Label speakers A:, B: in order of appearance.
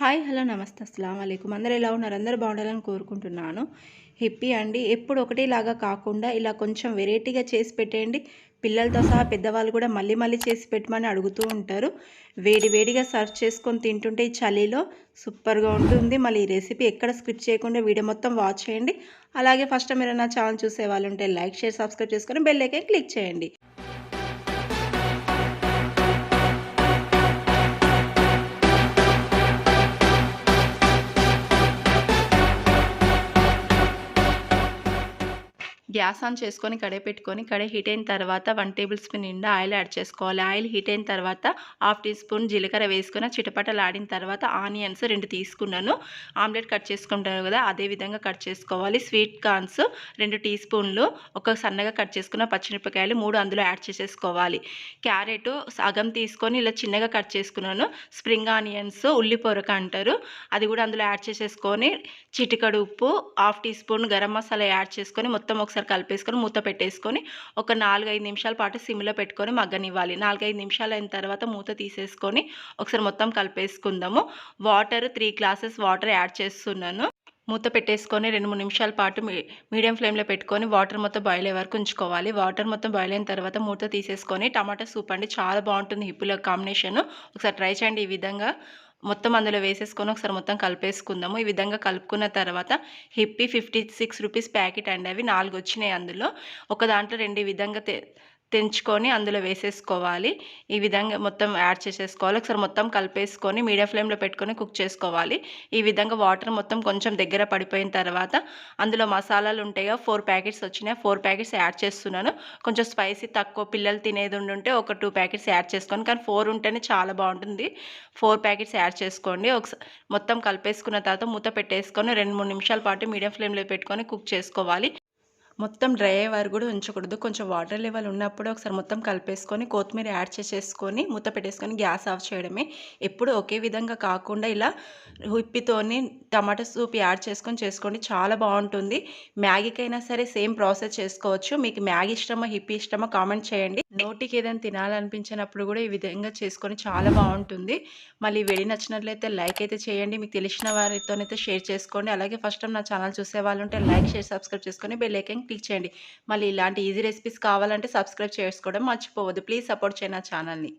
A: Hi hello నమస్తే అస్సలం అయికం అందరూ ఎలా ఉన్నారు? అందరు బాగుండాలని కోరుకుంటున్నాను. హిప్పీ అండి ఎప్పుడు ఒకటేలాగా కాకుండా ఇలా కొంచెం వెరైటీగా చేసి పెట్టేయండి. పిల్లలతో సహా పెద్దవాళ్ళు కూడా మళ్ళీ మళ్ళీ చేసి పెట్టమని అడుగుతూ ఉంటారు. వేడి వేడిగా సర్వ్ చేసుకొని తింటుంటే ఈ చలిలో సూపర్గా ఉంటుంది. మళ్ళీ ఈ రెసిపీ ఎక్కడ స్క్రిప్ట్ చేయకుండా వీడియో మొత్తం వాచ్ చేయండి. అలాగే ఫస్ట్ మీరు నా ఛానల్ చూసే వాళ్ళు ఉంటే లైక్ షేర్ సబ్స్క్రైబ్ చేసుకొని బెల్ ఐకాన్ క్లిక్ చేయండి. గ్యాస్ ఆన్ చేసుకొని కడాయి పెట్టుకొని కడాయి హీట్ అయిన తర్వాత వన్ టేబుల్ స్పూన్ నిండా ఆయిల్ యాడ్ చేసుకోవాలి. ఆయిల్ హీట్ అయిన తర్వాత హాఫ్ టీ స్పూన్ జీలకర్ర వేసుకుని చిటపటలు ఆడిన తర్వాత ఆనియన్స్ రెండు తీసుకున్నాను. ఆమ్లెట్ కట్ చేసుకుంటాను కదా అదే విధంగా కట్ చేసుకోవాలి. స్వీట్ కార్న్స్ రెండు టీ స్పూన్లు ఒక సన్నగా కట్ చేసుకున్న పచ్చిమిరపకాయలు మూడు అందులో యాడ్ చేసేసుకోవాలి. క్యారెట్ సగం తీసుకొని ఇలా చిన్నగా కట్ చేసుకున్నాను. స్ప్రింగ్ ఆనియన్స్ ఉల్లి పొరక అంటారు అది కూడా అందులో యాడ్ చేసేసుకొని చిటికడు ఉప్పు half teaspoon garam masala add చేసుకొని మొత్తం ఒకసారి ఒకసారి కలిపేసుకొని మూత పెట్టేసుకొని ఒక నాలుగైదు నిమిషాల పాటు సిమ్లో పెట్టుకొని మగ్గనివ్వాలి. నాలుగైదు నిమిషాలు అయిన తర్వాత మూత తీసేసుకొని ఒకసారి మొత్తం కలిపేసుకుందాము. Water three glasses water add చేస్తున్నాను. మూత పెట్టేసుకొని రెండు మూడు నిమిషాల పాటు మీడియం ఫ్లేమ్లో పెట్టుకొని వాటర్ మొత్తం బాయిల్ అయ్యే వరకు ఉంచుకోవాలి. వాటర్ మొత్తం బాయిల్ అయిన తర్వాత మూత తీసేసుకొని టమాటా సూప్ అండి. చాలా బాగుంటుంది హిప్పుల కాంబినేషన్. ఒకసారి ట్రై చేయండి ఈ విధంగా. మొత్తం అందులో వేసేసుకొని ఒకసారి మొత్తం కలిపేసుకుందాము. ఈ విధంగా కలుపుకున్న తర్వాత హిప్పీ ఫిఫ్టీ సిక్స్ రూపీస్ ప్యాకెట్ అండి అవి. నాలుగు వచ్చినాయి అందులో. ఒక దాంట్లో రెండు విధంగా తెంచుకొని అందులో వేసేసుకోవాలి. ఈ విధంగా మొత్తం యాడ్ చేసేసుకోవాలి. ఒకసారి మొత్తం కలిపేసుకొని మీడియం ఫ్లేమ్లో పెట్టుకొని కుక్ చేసుకోవాలి. ఈ విధంగా వాటర్ మొత్తం కొంచెం దగ్గర పడిపోయిన తర్వాత అందులో మసాలాలు ఉంటాయిగా ఫోర్ ప్యాకెట్స్ వచ్చినాయి. ఫోర్ ప్యాకెట్స్ యాడ్ చేస్తున్నాను. కొంచెం స్పైసీ తక్కువ పిల్లలు తినేది ఉంటే ఒక టూ ప్యాకెట్స్ యాడ్ చేసుకోండి కానీ ఫోర్ ఉంటేనే చాలా బాగుంటుంది. ఫోర్ ప్యాకెట్స్ యాడ్ చేసుకోండి. ఒకసారి మొత్తం కలిపేసుకున్న తర్వాత మూత పెట్టేసుకొని రెండు మూడు నిమిషాల పాటు మీడియం ఫ్లేమ్లో పెట్టుకొని కుక్ చేసుకోవాలి. మొత్తం డ్రై అయ్యే వరకు కూడా ఉంచకూడదు. కొంచెం వాటర్ లెవెల్ ఉన్నప్పుడు ఒకసారి మొత్తం కలిపేసుకొని కొత్తిమీర యాడ్ చేసేసుకొని మూత పెట్టేసుకొని గ్యాస్ ఆఫ్ చేయడమే. ఎప్పుడు ఒకే విధంగా కాకుండా ఇలా ఉప్పితోని టమాటా సూప్ యాడ్ చేసుకొని చేసుకోండి. చాలా బాగుంటుంది. మ్యాగీకైనా సరే సేమ్ ప్రాసెస్ చేసుకోవచ్చు. మీకు మ్యాగీ ఇష్టమా హిప్పీ ఇష్టమా కామెంట్ చేయండి. నోటికి ఏదైనా తినాలనిపించినప్పుడు కూడా ఈ విధంగా చేసుకొని చాలా బాగుంటుంది. మళ్ళీ వెడి నచ్చినట్లయితే లైక్ అయితే చేయండి. మీకు తెలిసిన వారితోనైతే షేర్ చేసుకోండి. అలాగే ఫస్ట్ టైం నా ఛానల్ చూసే వాళ్ళు ఉంటే లైక్ షేర్ సబ్స్క్రైబ్ చేసుకొని బెల్ ఐకన్ క్లిక్ చేయండి మళ్ళీ ఇలాంటి ఈజీ రెసిపీస్ కావాలంటే సబ్స్క్రైబ్ చేసుకోవడం మర్చిపోవద్దు. ప్లీజ్ సపోర్ట్ చేయండి నా ఛానల్ని